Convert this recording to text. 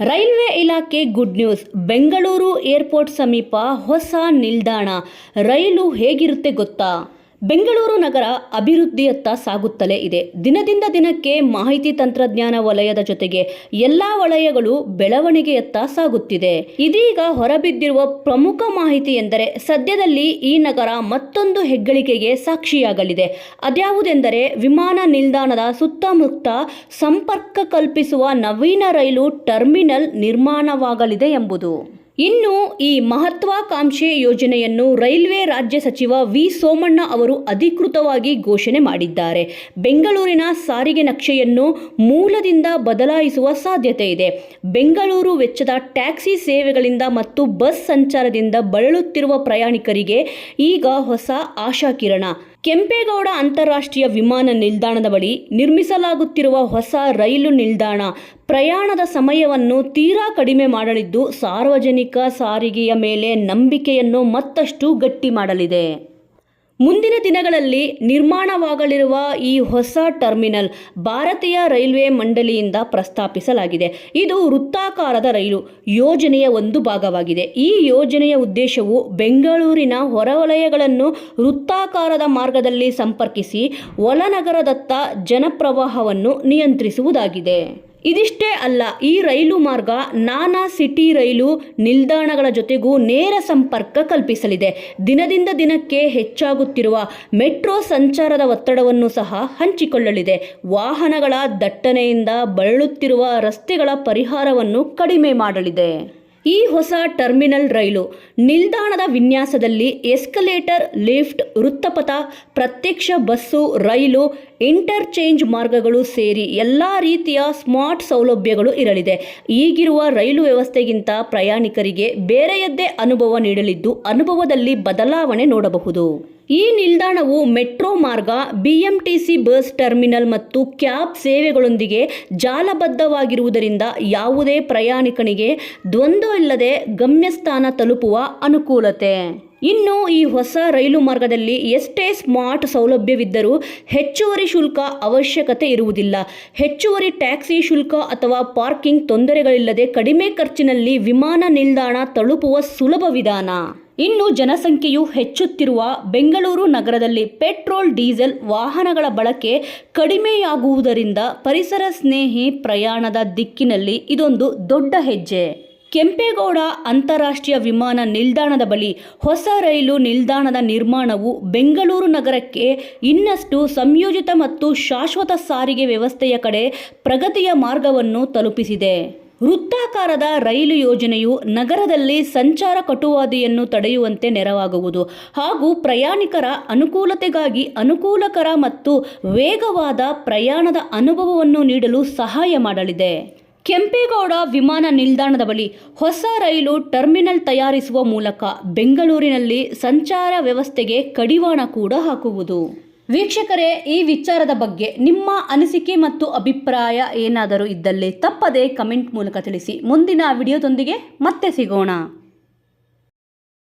Railway ಇಲಾಖೆ good news. Bengaluru airport ಸಮೀಪ ಹೊಸ ನಿಲ್ದಾಣ. ರೈಲು ಹೇಗಿರುತ್ತೆ ಗೊತ್ತಾ? ಬೆಂಗಳೂರು ನಗರ ಅಭಿವೃದ್ಧಿಯತ್ತ ಸಾಗುತ್ತಲೇ ಇದೆ. ದಿನದಿಂದ ದಿನಕ್ಕೆ ಮಾಹಿತಿ ತಂತ್ರಜ್ಞಾನ ವಲಯದ ಜೊತೆಗೆ ಎಲ್ಲ ವಲಯಗಳು ಬೆಳವಣಿಗೆಯತ್ತ ಸಾಗುತ್ತಿದೆ. ಇದೀಗ ಹೊರಬಿದ್ದಿರುವ ಪ್ರಮುಖ ಮಾಹಿತಿ ಎಂದರೆ ಸದ್ಯದಲ್ಲಿ ಈ ನಗರ ಮತ್ತೊಂದು ಹೆಗ್ಗಳಿಕೆಗೆ ಸಾಕ್ಷಿಯಾಗಲಿದೆ. ಅದ್ಯಾವುದೆಂದರೆ ವಿಮಾನ ನಿಲ್ದಾಣದ ಸುತ್ತಮುತ್ತ ಸಂಪರ್ಕ ಕಲ್ಪಿಸುವ ನವೀನ ರೈಲು ಟರ್ಮಿನಲ್ ನಿರ್ಮಾಣವಾಗಲಿದೆ ಎಂಬುದು. ಇನ್ನು ಈ ಮಹತ್ವಾಕಾಂಕ್ಷೆ ಯೋಜನೆಯನ್ನು ರೈಲ್ವೆ ರಾಜ್ಯ ಸಚಿವ ವಿ ಸೋಮಣ್ಣ ಅವರು ಅಧಿಕೃತವಾಗಿ ಘೋಷಣೆ ಮಾಡಿದ್ದಾರೆ. ಬೆಂಗಳೂರಿನ ಸಾರಿಗೆ ನಕ್ಷೆಯನ್ನು ಮೂಲದಿಂದ ಬದಲಾಯಿಸುವ ಸಾಧ್ಯತೆ ಇದೆ. ಬೆಂಗಳೂರು ವೆಚ್ಚದ ಟ್ಯಾಕ್ಸಿ ಸೇವೆಗಳಿಂದ ಮತ್ತು ಬಸ್ ಸಂಚಾರದಿಂದ ಬಳಲುತ್ತಿರುವ ಪ್ರಯಾಣಿಕರಿಗೆ ಈಗ ಹೊಸ ಆಶಾಕಿರಣ. ಕೆಂಪೇಗೌಡ ಅಂತಾರಾಷ್ಟ್ರೀಯ ವಿಮಾನ ನಿಲ್ದಾಣದ ಬಳಿ ನಿರ್ಮಿಸಲಾಗುತ್ತಿರುವ ಹೊಸ ರೈಲು ನಿಲ್ದಾಣ ಪ್ರಯಾಣದ ಸಮಯವನ್ನು ತೀರಾ ಕಡಿಮೆ ಮಾಡಲಿದ್ದು ಸಾರ್ವಜನಿಕ ಸಾರಿಗೆಯ ಮೇಲೆ ನಂಬಿಕೆಯನ್ನು ಮತ್ತಷ್ಟು ಗಟ್ಟಿ ಮಾಡಲಿದೆ. ಮುಂದಿನ ದಿನಗಳಲ್ಲಿ ನಿರ್ಮಾಣವಾಗಲಿರುವ ಈ ಹೊಸ ಟರ್ಮಿನಲ್ ಭಾರತೀಯ ರೈಲ್ವೆ ಮಂಡಳಿಯಿಂದ ಪ್ರಸ್ತಾಪಿಸಲಾಗಿದೆ. ಇದು ವೃತ್ತಾಕಾರದ ರೈಲು ಯೋಜನೆಯ ಒಂದು ಭಾಗವಾಗಿದೆ. ಈ ಯೋಜನೆಯ ಉದ್ದೇಶವು ಬೆಂಗಳೂರಿನ ಹೊರವಲಯಗಳನ್ನು ವೃತ್ತಾಕಾರದ ಮಾರ್ಗದಲ್ಲಿ ಸಂಪರ್ಕಿಸಿ ಒಳನಗರದತ್ತ ಜನಪ್ರವಾಹವನ್ನು ನಿಯಂತ್ರಿಸುವುದಾಗಿದೆ. ಇದಿಷ್ಟೇ ಅಲ್ಲ, ಈ ರೈಲು ಮಾರ್ಗ ನಾನಾ ಸಿಟಿ ರೈಲು ನಿಲ್ದಾಣಗಳ ಜೊತೆಗೂ ನೇರ ಸಂಪರ್ಕ ಕಲ್ಪಿಸಲಿದೆ. ದಿನದಿಂದ ದಿನಕ್ಕೆ ಹೆಚ್ಚಾಗುತ್ತಿರುವ ಮೆಟ್ರೋ ಸಂಚಾರದ ಒತ್ತಡವನ್ನು ಸಹ ಹಂಚಿಕೊಳ್ಳಲಿದೆ. ವಾಹನಗಳ ದಟ್ಟಣೆಯಿಂದ ಬಳಲುತ್ತಿರುವ ರಸ್ತೆಗಳ ಪರಿಹಾರವನ್ನು ಕಡಿಮೆ ಮಾಡಲಿದೆ. ಈ ಹೊಸ ಟರ್ಮಿನಲ್ ರೈಲು ನಿಲ್ದಾಣದ ವಿನ್ಯಾಸದಲ್ಲಿ ಎಸ್ಕಲೇಟರ್, ಲಿಫ್ಟ್, ವೃತ್ತಪಥ, ಪ್ರತ್ಯಕ್ಷ ಬಸ್ಸು, ರೈಲು, ಇಂಟರ್ಚೇಂಜ್ ಮಾರ್ಗಗಳು ಸೇರಿ ಎಲ್ಲ ರೀತಿಯ ಸ್ಮಾರ್ಟ್ ಸೌಲಭ್ಯಗಳು ಇರಲಿದೆ. ಈಗಿರುವ ರೈಲು ವ್ಯವಸ್ಥೆಗಿಂತ ಪ್ರಯಾಣಿಕರಿಗೆ ಬೇರೆಯದ್ದೇ ಅನುಭವ ನೀಡಲಿದ್ದು ಅನುಭವದಲ್ಲಿ ಬದಲಾವಣೆ ನೋಡಬಹುದು. ಈ ನಿಲ್ದಾಣವು ಮೆಟ್ರೋ ಮಾರ್ಗ, ಬಿಎಂಟಿಸಿ ಬಸ್ ಟರ್ಮಿನಲ್ ಮತ್ತು ಕ್ಯಾಬ್ ಸೇವೆಗಳೊಂದಿಗೆ ಜಾಲಬದ್ಧವಾಗಿರುವುದರಿಂದ ಯಾವುದೇ ಪ್ರಯಾಣಿಕನಿಗೆ ದ್ವಂದ್ವ ಇಲ್ಲದೆ ಗಮ್ಯಸ್ಥಾನ ತಲುಪುವ ಅನುಕೂಲತೆ. ಇನ್ನು ಈ ಹೊಸ ರೈಲು ಮಾರ್ಗದಲ್ಲಿ ಎಷ್ಟೇ ಸ್ಮಾರ್ಟ್ ಸೌಲಭ್ಯವಿದ್ದರೂ ಹೆಚ್ಚುವರಿ ಶುಲ್ಕ ಅವಶ್ಯಕತೆ ಇರುವುದಿಲ್ಲ. ಹೆಚ್ಚುವರಿ ಟ್ಯಾಕ್ಸಿ ಶುಲ್ಕ ಅಥವಾ ಪಾರ್ಕಿಂಗ್ ತೊಂದರೆಗಳಿಲ್ಲದೆ ಕಡಿಮೆ ಖರ್ಚಿನಲ್ಲಿ ವಿಮಾನ ನಿಲ್ದಾಣ ತಲುಪುವ ಸುಲಭ ವಿಧಾನ. ಇನ್ನು ಜನಸಂಖ್ಯೆಯು ಹೆಚ್ಚುತ್ತಿರುವ ಬೆಂಗಳೂರು ನಗರದಲ್ಲಿ ಪೆಟ್ರೋಲ್, ಡೀಸೆಲ್ ವಾಹನಗಳ ಬಳಕೆ ಕಡಿಮೆಯಾಗುವುದರಿಂದ ಪರಿಸರ ಸ್ನೇಹಿ ಪ್ರಯಾಣದ ದಿಕ್ಕಿನಲ್ಲಿ ಇದೊಂದು ದೊಡ್ಡ ಹೆಜ್ಜೆ. ಕೆಂಪೇಗೌಡ ಅಂತಾರಾಷ್ಟ್ರೀಯ ವಿಮಾನ ನಿಲ್ದಾಣದ ಬಳಿ ಹೊಸ ರೈಲು ನಿಲ್ದಾಣದ ನಿರ್ಮಾಣವು ಬೆಂಗಳೂರು ನಗರಕ್ಕೆ ಇನ್ನಷ್ಟು ಸಂಯೋಜಿತ ಮತ್ತು ಶಾಶ್ವತ ಸಾರಿಗೆ ವ್ಯವಸ್ಥೆಯ ಕಡೆ ಪ್ರಗತಿಯ ಮಾರ್ಗವನ್ನು ತಲುಪಿಸಿದೆ. ವೃತ್ತಾಕಾರದ ರೈಲು ಯೋಜನೆಯು ನಗರದಲ್ಲಿ ಸಂಚಾರ ಕಟುವಾದಿಯನ್ನು ತಡೆಯುವಂತೆ ನೆರವಾಗುವುದು ಹಾಗೂ ಪ್ರಯಾಣಿಕರ ಅನುಕೂಲತೆಗಾಗಿ ಅನುಕೂಲಕರ ಮತ್ತು ವೇಗವಾದ ಪ್ರಯಾಣದ ಅನುಭವವನ್ನು ನೀಡಲು ಸಹಾಯ ಮಾಡಲಿದೆ. ಕೆಂಪೇಗೌಡ ವಿಮಾನ ನಿಲ್ದಾಣದ ಬಳಿ ಹೊಸ ರೈಲು ಟರ್ಮಿನಲ್ ತಯಾರಿಸುವ ಮೂಲಕ ಬೆಂಗಳೂರಿನಲ್ಲಿ ಸಂಚಾರ ವ್ಯವಸ್ಥೆಗೆ ಕಡಿವಾಣ ಕೂಡ ಹಾಕುವುದು. ವೀಕ್ಷಕರೇ, ಈ ವಿಚಾರದ ಬಗ್ಗೆ ನಿಮ್ಮ ಅನಿಸಿಕೆ ಮತ್ತು ಅಭಿಪ್ರಾಯ ಏನಾದರೂ ಇದ್ದಲ್ಲಿ ತಪ್ಪದೇ ಕಮೆಂಟ್ ಮೂಲಕ ತಿಳಿಸಿ. ಮುಂದಿನ ವಿಡಿಯೋದೊಂದಿಗೆ ಮತ್ತೆ ಸಿಗೋಣ.